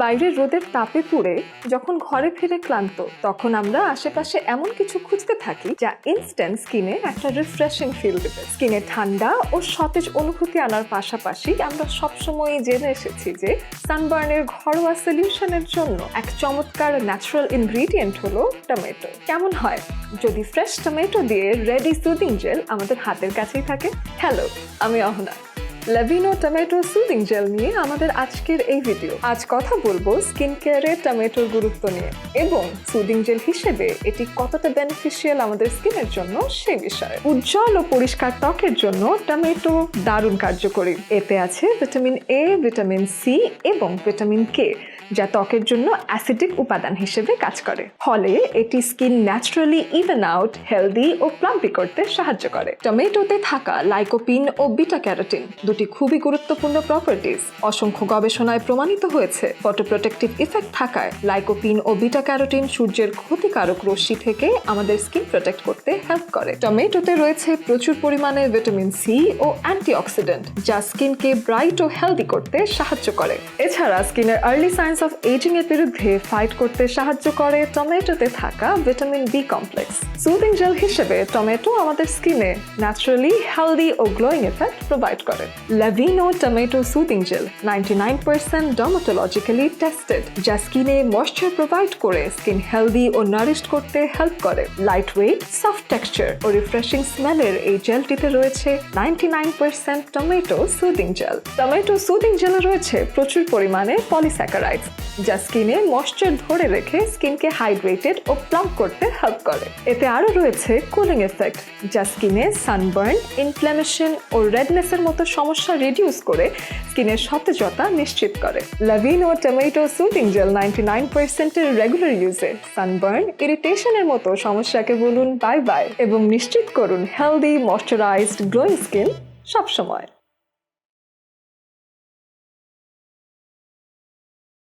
বাইরের রোদের তাপে পুড়ে যখন ঘরে ফিরে ক্লান্ত, তখন আমরা আশেপাশে এমন কিছু খুঁজতে থাকি যা ইনস্ট্যান্ট স্কিনে একটা রিফ্রেশিং ফিল দেবে। স্কিনে ঠান্ডা ও সতেজ অনুভূতি আনার পাশাপাশি আমরা সবসময় জেনে এসেছি যে সানবার্নের ঘরোয়া সলিউশনের জন্য এক চমৎকার ন্যাচারাল ইনগ্রিডিয়েন্ট হলো টমেটো কেমন হয়? যদি ফ্রেশ টমেটো দিয়ে রেডি সুদিং জেল আমাদের হাতের কাছেই থাকে। হ্যালো আমি Ahana. Lavino tomato soothing gel নিয়ে আমাদের আজকের এই ভিডিও আজ কথা বলব স্কিন কেয়ারে টমেটোর গুরুত্ব নিয়ে। এবং সুদিং জেল হিসেবে এটি কতটা বেনিফিশিয়াল আমাদের স্কিনের জন্য সে বিষয়ে। উজ্জ্বল ও পরিষ্কার ত্বকের জন্য টমেটো দারুণ কার্যকরী। এতে আছে ভিটামিন এ ভিটামিন সি এবং ভিটামিন কে যা ত্বকের জন্য অ্যাসিডিক উপাদান হিসেবে কাজ করে। ফলে এটি skin naturally even out, healthy ও প্লাম্পি করতে সাহায্য করে। টমেটোতে থাকা লাইকোপিন ও বিটা ক্যারোটিন দুটি খুবই গুরুত্বপূর্ণ প্রপার্টিজ অসংখ্য গবেষণায় প্রমাণিত হয়েছে। ফটোপ্রোটেক্টিভ ইফেক্ট থাকায় লাইকোপিন ও বিটা ক্যারোটিন সূর্যের ক্ষতিকারক রশ্মি থেকে আমাদের স্কিন প্রোটেক্ট করতে হেল্প করে। টমেটোতে রয়েছে প্রচুর পরিমাণে ভিটামিন সি ও অ্যান্টিঅক্সিডেন্ট যা স্কিনকে ব্রাইট ও হেলদি করতে সাহায্য করে। এছাড়া স্কিনের আর্লি সাইন্স অফ এজিং এর বিরুদ্ধে ফাইট করতে সাহায্য করে টমেটোতে থাকা vitamin B complex soothing gel হিসেবে টমেটো আমাদের স্কিনে ন্যাচারালি হেলদি ও গ্লোয়িং এফেক্ট প্রোভাইড করে। Lavino tomato soothing gel ninety nine percent dermatologically tested যা স্কিনে ময়শ্চার প্রোভাইড করে স্কিন হেলদি ও নারিশড করতে হেল্প করে। লাইট ওয়েট সফট টেক্সচার ও রিফ্রেশিং স্মেলের এই জেলটিতে রয়েছে ninety nine percent tomato soothing gel tomato soothing জেলে রয়েছে প্রচুর পরিমাণে পলিস্যাকারাইডস যা স্কিনে ময়শ্চার ধরে রেখে স্কিনকে হাইড্রেটেড ও প্লাম্প করতে হেল্প করে। এতে আরও রয়েছে কুলিং এফেক্ট যা স্কিনে সানবার্ন ইনফ্ল্যামেশন ও রেডনেসের মতো সমস্যা রিডিউস করে স্কিনের সতেজতা নিশ্চিত করে। Lavino tomato soothing gel ninety nine পার্সেন্টের রেগুলার ইউজে সানবার্ন ইরিটেশনের মতো সমস্যাকে বলুন বাই বাই এবং নিশ্চিত করুন হেলদি ময়শ্চারাইজড গ্লোয়িং স্কিন সবসময়।